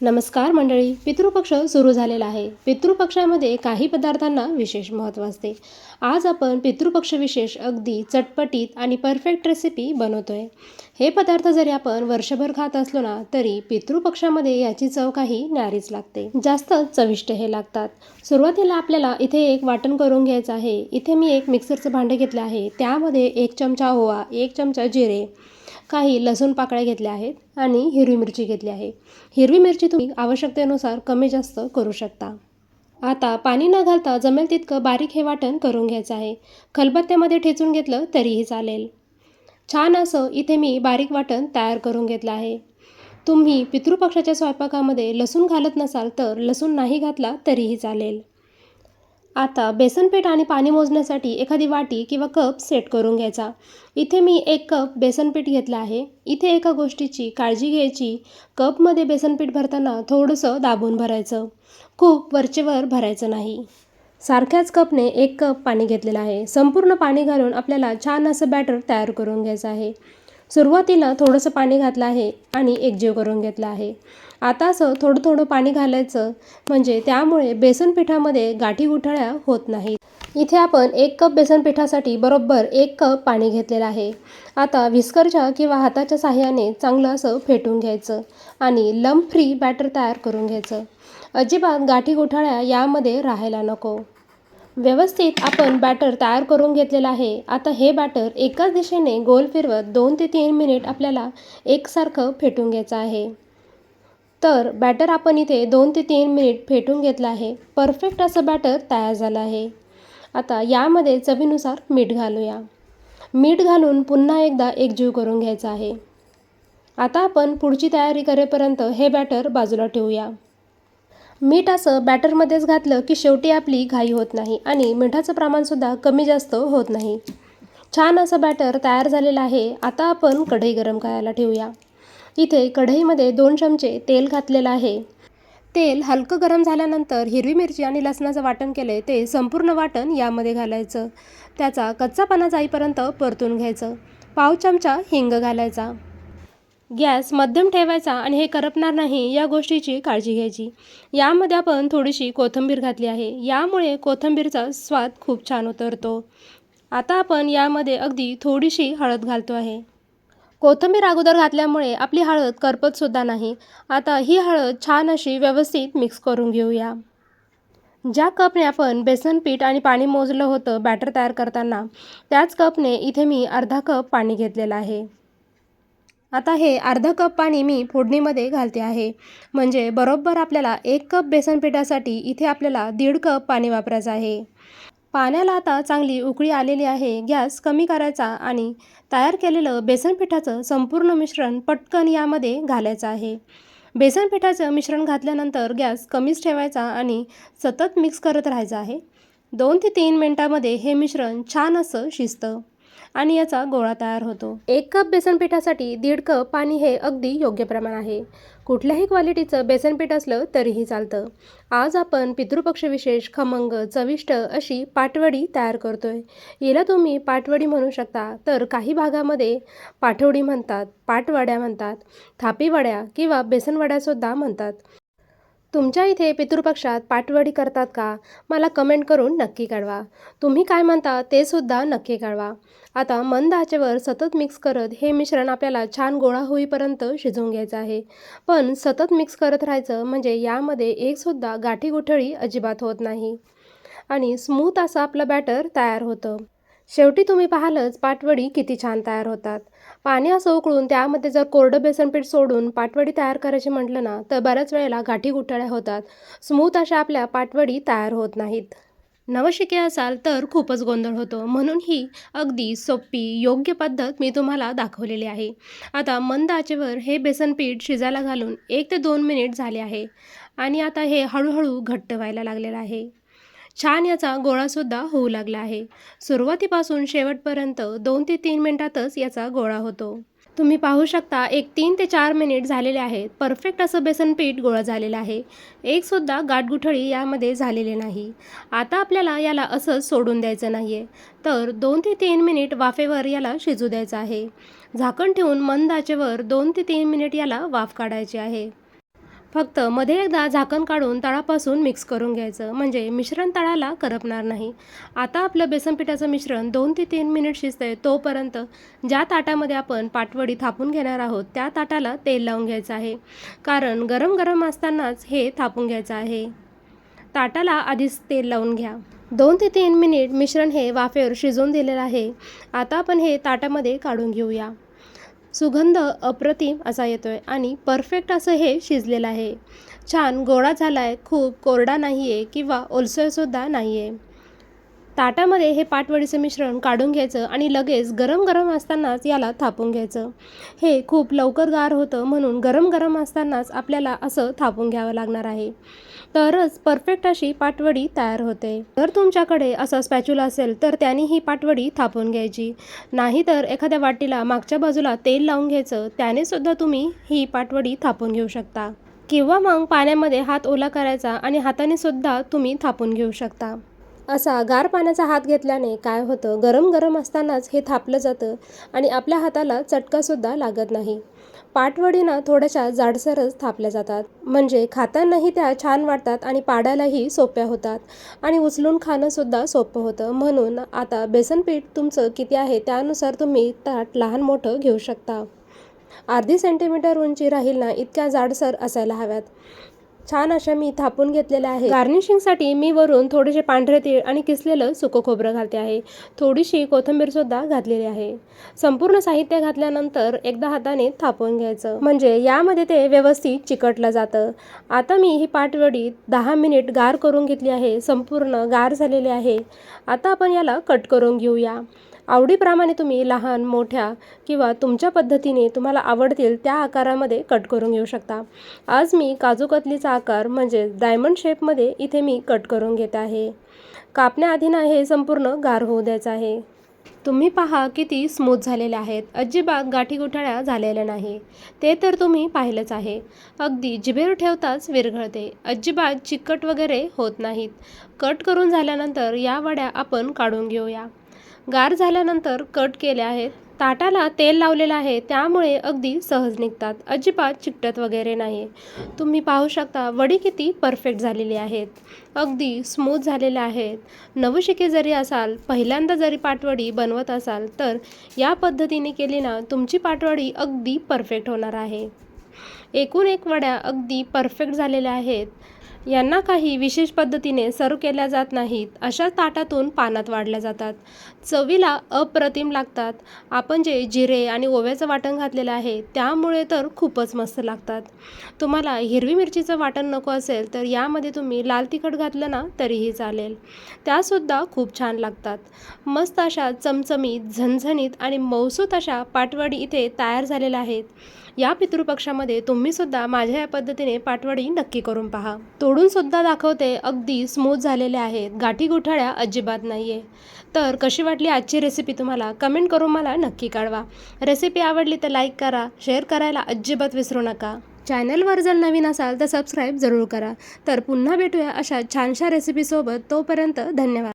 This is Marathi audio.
नमस्कार मंडळी पितृपक्ष सुरू झालेला आहे. पितृपक्षामध्ये काही पदार्थांना विशेष महत्त्व असते. आज आपण पितृपक्ष विशेष अगदी चटपटीत आणि परफेक्ट रेसिपी बनवतोय. हे पदार्थ जरी आपण वर्षभर खात असलो ना तरी पितृपक्षामध्ये याची चव काही न्यारीच लागते. जास्त चविष्ट हे लागतात. सुरुवातीला आपल्याला इथे एक वाटण करून घ्यायचं आहे. इथे मी एक मिक्सरचं भांडं घेतलं आहे. त्यामध्ये एक चमचा ओवा एक चमचा जिरे काही लसूण पाकळ्या घेतल्या आहेत आणि हिरवी मिरची घेतली आहे. हिरवी मिरची तुम्ही आवश्यकतेनुसार कमी जास्त करू शकता. आता पाणी न घालता जमेल तितकं बारीक हे वाटण करून घ्यायचं आहे. खलबत्त्यामध्ये ठेचून घेतलं तरीही चालेल. छान असं इथे मी बारीक वाटण तयार करून घेतलं आहे. तुम्ही पितृपक्षाच्या स्वयंपाकामध्ये लसूण घालत नसाल तर लसूण नाही घातला तरीही चालेल. आता बेसनपीठ आणि पाणी मोजण्यासाठी एखादी वाटी किंवा कप सेट करून घ्यायचा. इथे मी एक कप बेसनपीठ घेतलं आहे. इथे एका गोष्टीची काळजी घ्यायची. कपमध्ये बेसनपीठ भरताना थोडंसं दाबून भरायचं. खूप वरचेवर भरायचं नाही. सारख्याच कपने एक कप पाणी घेतलेलं आहे. संपूर्ण पाणी घालून आपल्याला छान असं बॅटर तयार करून घ्यायचं आहे. सुरुवातीला थोडंसं पाणी घातलं आहे आणि एकजीव करून घेतलं आहे. आता असं थोडं थोडं पाणी घालायचं म्हणजे त्यामुळे बेसन पिठामध्ये गाठी गुठाळ्या होत नाहीत. इथे आपण एक कप बेसन पिठासाठी बरोबर एक कप पाणी घेतलेलं आहे. आता विस्करच्या किंवा हाताच्या साह्याने चांगलं असं फेटून घ्यायचं आणि लंप फ्री बॅटर तयार करून घ्यायचं. अजिबात गाठी गुठाळ्या यामध्ये राहायला नको. व्यवस्थित आपण बॅटर तयार करून घेतलेलं आहे. आता हे बॅटर एकाच दिशेने गोल फिरवत दोन ते तीन मिनिट आपल्याला एकसारखं फेटून घ्यायचं आहे. तर बॅटर आपण इथे दोन ते तीन मिनिट फेटून घेतलं आहे. परफेक्ट असं बॅटर तयार झालं आहे. आता यामध्ये चवीनुसार मीठ घालूया. मीठ घालून पुन्हा एकदा एकजीव करून घ्यायचं आहे. आता आपण पुढची तयारी करेपर्यंत हे बॅटर बाजूला ठेवूया. मीठ असं बॅटरमध्येच घातलं की शेवटी आपली घाई होत नाही आणि मिठाचं प्रमाणसुद्धा कमी जास्त होत नाही. छान असं बॅटर तयार झालेलं आहे. आता आपण कढई गरम करायला ठेवूया. इथे कढईमध्ये दोन चमचे तेल घातलेलं आहे. तेल हलकं गरम झाल्यानंतर हिरवी मिरची आणि लसणाचं वाटण केले ते संपूर्ण वाटण यामध्ये घालायचं. त्याचा कच्चापणा जाईपर्यंत परतून घ्यायचं. पाव चमचा हिंग घालायचा. गॅस मध्यम ठेवायचा आणि हे करपणार नाही या गोष्टीची काळजी घ्यायची. यामध्ये आपण थोडीशी कोथिंबीर घातली आहे. यामुळे कोथिंबीरचा स्वाद खूप छान उतरतो. आता आपण यामध्ये अगदी थोडीशी हळद घालतो आहे. कोथिंबीर अगोदर घातल्यामुळे आपली हळद करपतसुद्धा नाही. आता ही हळद छान अशी व्यवस्थित मिक्स करून घेऊया. ज्या कपने आपण बेसन पीठ आणि पाणी मोजलं होतं बॅटर तयार करताना त्याच कपने इथे मी अर्धा कप पाणी घेतलेलं आहे. आता हे अर्धा कप पाणी मी फोडणीमध्ये घालते आहे. म्हणजे बरोबर आपल्याला एक कप बेसन पिठासाठी इथे आपल्याला दीड कप पाणी वापरायचं आहे. पाण्याला आता चांगली उकळी आलेली आहे. गॅस कमी करायचा आणि तयार केलेलं बेसन पिठाचं संपूर्ण मिश्रण पटकन यामध्ये घालायचं आहे. बेसन पिठाचं मिश्रण घातल्यानंतर गॅस कमीच ठेवायचा आणि सतत मिक्स करत राहायचं आहे. दोन ते तीन मिनटामध्ये हे मिश्रण छान असं शिजतं. आणि याचा गोळा तयार होतो. एक कप बेसन पिठासाठी दीड कप पाणी हे अगदी योग्य प्रमाण आहे. कुठल्याही क्वालिटीचं बेसन पीठ असलं तरीही चालतं. आज आपण पितृपक्ष विशेष खमंग चविष्ट अशी पाटवडी तयार करतोय. याला तुम्ही पाटवडी म्हणू शकता तर काही भागामध्ये पाठवडी म्हणतात पाटवड्या म्हणतात थापीवड्या किंवा बेसनवड्यासुद्धा म्हणतात. तुमच्या इथे पितृपक्षात पाटवडी करतात का? मला कमेंट करून नक्की कळवा. तुम्ही काय म्हणता ते सुद्धा नक्की कळवा. आता मंद आचेवर सतत मिक्स करत हे मिश्रण आपल्याला छान गोळा होईपर्यंत शिजवून घ्यायचं आहे. पण सतत मिक्स करत राहायचं म्हणजे यामध्ये एकसुद्धा गाठी गुठळी अजिबात होत नाही. आणि स्मूथ असं आपलं बॅटर तयार होतं. शेवटी तुम्ही पाहालच पाटवडी किती छान तयार होतात. पाणी असं उकळून त्यामध्ये जर कोरडं बेसनपीठ सोडून पाटवडी तयार करायची म्हटलं ना तर बऱ्याच वेळेला गाठी गुठळ्या होतात. स्मूथ अशा आपल्या पाटवडी तयार होत नाहीत. नवशिके असाल तर खूपच गोंधळ होतो. म्हणून ही अगदी सोपी योग्य पद्धत मी तुम्हाला दाखवलेली आहे. आता मंद आचेवर हे बेसनपीठ शिजायला घालून एक ते दोन मिनिट झाले आहे. आणि आता हे हळूहळू घट्ट व्हायला लागलेलं आहे. छान याचा गोळासुद्धा होऊ लागला आहे. सुरुवातीपासून शेवटपर्यंत दोन ते तीन मिनटातच याचा गोळा होतो. तुम्ही पाहू शकता एक तीन ते चार मिनिट झालेले आहेत. परफेक्ट असं बेसन पीठ गोळा झालेलं आहे. एकसुद्धा गाठगुठळी यामध्ये झालेले नाही. आता आपल्याला याला असंच सोडून द्यायचं नाही आहे तर दोन ते तीन मिनिट वाफेवर याला शिजू द्यायचं आहे. झाकण ठेवून मंद आचेवर दोन ते तीन मिनिट याला वाफ काढायची आहे. फक्त मध्ये एकदा झाकण काढून तळापासून मिक्स करून घ्यायचं. म्हणजे मिश्रण तळाला करपणार नाही. आता आपलं बेसन पिठाचं मिश्रण दोन ते तीन मिनिट शिजतंय तोपर्यंत ज्या ताटामध्ये आपण पाटवडी थापून घेणार आहोत त्या ताटाला तेल लावून घ्यायचं आहे. कारण गरम गरम असतानाच हे थापून घ्यायचं आहे. ताटाला आधीच तेल लावून घ्या. दोन ते तीन मिनिट मिश्रण हे वाफेवर शिजवून दिलेलं आहे. आता आपण हे ताटामध्ये काढून घेऊया. सुगंध अप्रतिम असा येतो आहे आणि परफेक्ट असं हे शिजलेलं आहे. छान गोळा झाला आहे खूप कोरडा नाही आहे किंवा ओलसरसुद्धा नाही आहे ताटामध्ये हे पाटवडीचं मिश्रण काढून घ्यायचं आणि लगेच गरम गरम असतानाच याला थापून घ्यायचं. हे खूप लवकर गार होतं म्हणून गरम गरम असतानाच आपल्याला असं थापून घ्यावं लागणार आहे. तरच परफेक्ट अशी पाटवडी तयार होते. जर तुमच्याकडे असा स्पॅच्युला असेल तर त्याने ही पाटवडी थापून घ्यायची. नाहीतर एखाद्या वाटीला मागच्या बाजूला तेल लावून घ्यायचं त्याने सुद्धा तुम्ही ही पाटवडी थापून घेऊ शकता. किंवा मग पाण्यामध्ये हात ओला करायचा आणि हाताने सुद्धा तुम्ही थापून घेऊ शकता. असा गार पाण्याचा हात घेतल्याने काय होतं? गरम गरम असतानाच हे थापलं जातं आणि आपल्या हाताला चटकासुद्धा लागत नाही. पाटवडीना थोड्याशा जाडसरच थापल्या जातात. म्हणजे खातानाही त्या छान वाटतात आणि पाडायलाही सोप्या होतात. आणि उचलून खाणंसुद्धा सोपं होतं. म्हणून आता बेसन पीठ तुमचं किती आहे त्यानुसार तुम्ही ताट लहान मोठं घेऊ शकता. अर्धी सेंटीमीटर उंची राहील ना इतक्या जाडसर असायला हव्यात. छान अशा मी थापून घेतलेल्या आहे गार्निशिंगसाठी मी वरून थोडेसे पांढरे तीळ आणि किसलेलं सुकं खोबरं घालते आहे. थोडीशी कोथिंबीरसुद्धा घातलेली आहे. संपूर्ण साहित्य घातल्यानंतर एकदा हाताने थापून घ्यायचं. म्हणजे यामध्ये ते व्यवस्थित चिकटलं जातं. आता मी ही पाटवडी दहा मिनिट गार करून घेतली आहे. संपूर्ण गार झालेली आहे. आता आपण याला कट करून घेऊया. आवडीप्रमाणे तुम्ही लहान मोठ्या किंवा तुमच्या पद्धतीने तुम्हाला आवडतील त्या आकारामध्ये कट करून घेऊ शकता. आज मी काजूकतलीचा आकार म्हणजे डायमंड शेपमध्ये इथे मी कट करून घेत आहे. कापण्याआधी ना हे संपूर्ण गार होऊ द्यायचं आहे. तुम्ही पहा किती स्मूथ झालेले आहेत. अजिबात गाठी गुठाळ्या झालेल्या नाही. ते तर तुम्ही पाहिलंच आहे. अगदी जिभेवर ठेवताच विरघळते. अजिबात चिकट वगैरे होत नाहीत. कट करून झाल्यानंतर या वड्या आपण काढून घेऊया. गार झाल्यानंतर कट केले आहेत. ताटाला तेल लावलेलं आहे. त्यामुळे अगदी सहज निघतात. अजिबात चिकटत वगैरे नाही. तुम्ही पाहू शकता वडी किती परफेक्ट झालेली आहेत. अगदी स्मूथ झालेल्या आहेत. नवशिके जरी असाल पहिल्यांदा जरी पाटवडी बनवत असाल तर या पद्धतीने केली ना तुमची पाटवडी अगदी परफेक्ट होणार आहे. एकूण एक वड्या अगदी परफेक्ट झालेल्या आहेत. यांना काही विशेष पद्धतीने सर्व केल्या जात नाहीत. अशा ताटातून पानात वाढल्या जातात. चवीला अप्रतिम लागतात. आपण जे जिरे आणि ओव्याचं वाटण घातलेलं आहे त्यामुळे तर खूपच मस्त लागतात. तुम्हाला हिरवी मिरचीचं वाटण नको असेल तर यामध्ये तुम्ही लाल तिखट घातलं ना तरीही चालेल. त्यासुद्धा खूप छान लागतात. मस्त अशा चमचमीत झणझणीत आणि मौसूत अशा पाटवडी इथे तयार झालेल्या आहेत. या पितृपक्षामध्ये तुम्हीसुद्धा माझ्या या पद्धतीने पाटवडी नक्की करून पहा. तोडून सुद्धा दाखवते अगदी स्मूथ झालेले आहेत. गाठी गुठाळ्या अजिबात नाही आहे तर कशी वाटली आजची रेसिपी तुम्हाला? कमेंट करून मला नक्की कळवा. रेसिपी आवडली तर लाईक करा शेअर करायला अजिबात विसरू नका. चॅनलवर जर नवीन असाल तर सबस्क्राईब जरूर करा. तर पुन्हा भेटूया अशा छानशा रेसिपीसोबत तोपर्यंत धन्यवाद.